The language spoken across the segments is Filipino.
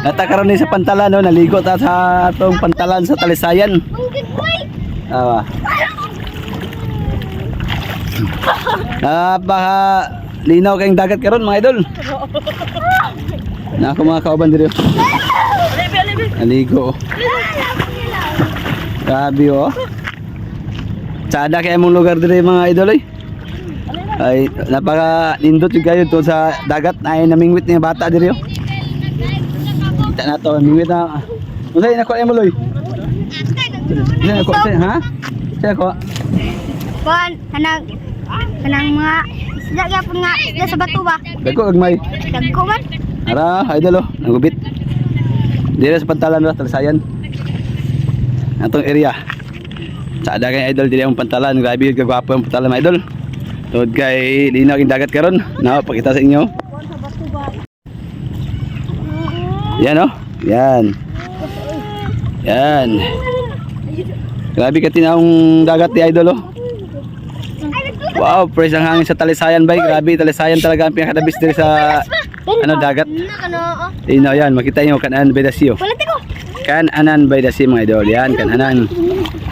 Natakaroon ni sa pantalan no, naligo ta sa atong pantalan sa Talisayan. Awa. Napaka linaw kayong dagat karon mga idol. Na ako mga kauban diri. Naligo. Grabe oh. Tsada kaya mong lugar diri mga idol ay. Ay napaka lindot yung kayo to sa dagat ay namingwit ni bata diri oh. Kita na to, namingwit na. Usay na ko ay muloy. Usay na ko, usay, ha? Usay ko. Kuan, kanang kanang mga isda gyapon nga isda sa bato ba? Dagko agmay. Dagko man. Ara, idol oh, nagubit. Diri sa pantalan ra Talisayan. Atong area. Sa ada kay idol diri ang pantalan, grabe yung kagwapo ang pantalan idol. Tungod kay linaw yung dagat karon. Na pakita sa inyo. Yan oh. Yan. Yan. Grabe ka tinawang dagat ni idol oh. Wow, fresh ang hangin sa Talisayan bay. Grabe, Talisayan talaga ang pinakadabis diri sa ano dagat. Linaw yan, makita nyo kanan by the sea oh. Kananan by the sea mga idol. Yan, kananan.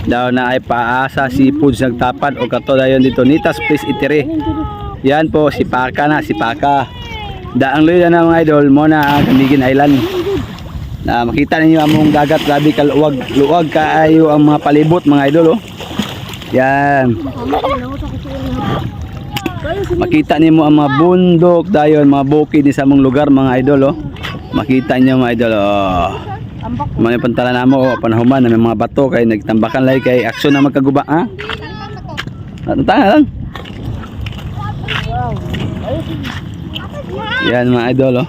Daw na ay paasa seafoods nagtapad o kato dayon dito. Nitas please itire. Yan po, si Paka na, si Paka. Daang luya na mga idol mo na ang Camiguin Island. Na makita ninyo among dagat, grabe kaluwag. Luwag kaayo ang mga palibot mga idol oh. Yan. Makita nimo ang mga bundok dayon, mga bukid ni sa among lugar mga idol oh. Makita niyo mga idol oh. Mga pantalan namo oh, panahuman na may mga bato kay nagtambakan lay kay aksyon na magkaguba ha. Tanga lang. Yan mga idol oh.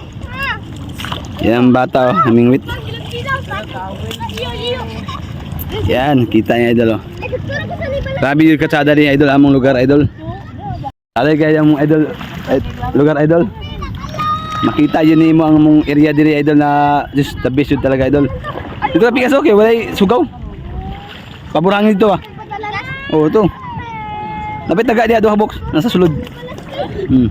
Yan ang bata oh, namingwit. Yan, kita niya idol oh. Grabe yung katsada ni idol among lugar idol. Alay kaya yung idol lugar idol. Makita yun mo ang mong area diri idol na just the best yun talaga idol. Dito ka pikas okay, wala sugaw. Paburangin dito ah. Oh, ito. Dapat taga duha box nasa sulod. Hmm.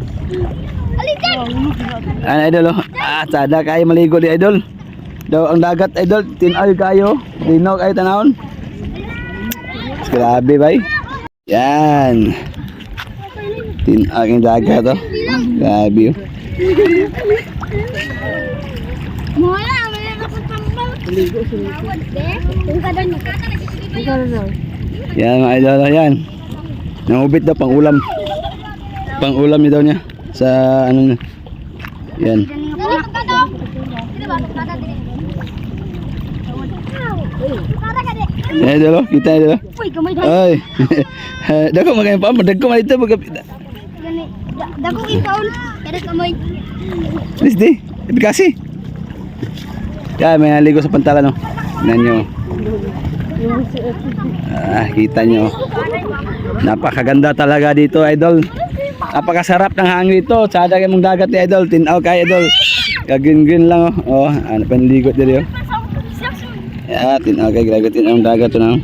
Ano idol oh. Ah, sada kayo maligo di idol. Daw ang dagat idol, tinaw kayo. Linaw kayo tanawon. Grabe bay. Yan. Tinaw ang dagat oh. Grabe oh. Wala, wala sa pambal. Ligo siya. Kung kada na. Yan mga idol, oh, yan. Nangubit daw pang ulam. Pang ulam niya daw niya sa ano na. Yan. Idol, oh. kita dahil. Ay. Dako magayon pa, dagko man ito magapit. Gani. da- Dagong ikaw. Kada kamay. Please di, kasi. Yan, may naligo sa pantalan oh. Tingnan nyo. Ah, kita nyo. Napakaganda talaga dito, idol. Napakasarap ng hangin ito. Sada kayo mong dagat ni idol. Tinaw kay idol. Kagin-gin lang oh. Oh, ano panligot dito oh. Yeah, tinaw kay grabe tinaw ang dagat to oh.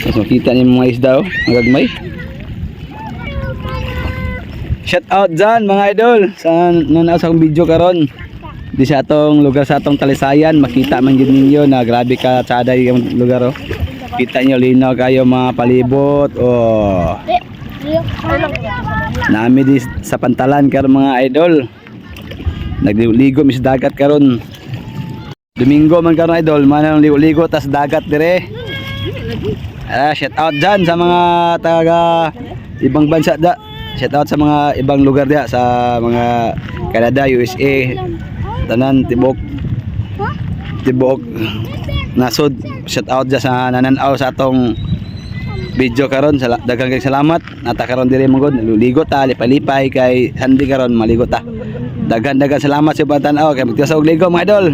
Tapos makita niyo mga isda oh. Ang gagmay. Shout out dyan mga idol sa nanaw sa video karon. Di sa atong lugar sa atong Talisayan, makita man yun ninyo na grabe ka tsada yung lugar oh. Kita nyo linaw kayo mga palibot. Oh. Nami di sa pantalan karon mga idol. Nagligo mi sa dagat karon. Domingo man karon idol, manang ligo-ligo tas dagat dire. Ah, shout out dyan sa mga taga ibang bansa da. Shout out sa mga ibang lugar da sa mga Canada, USA, tanan tibok. Tibok nasod. Shout out dyan sa nananaw sa atong video karon sa daghang kay salamat. Nata karon diri manggod luligo ta lipay-lipay kay handi karon maligo ta. Daghan daghan salamat sa batan-aw kay magtiwas ligo mga idol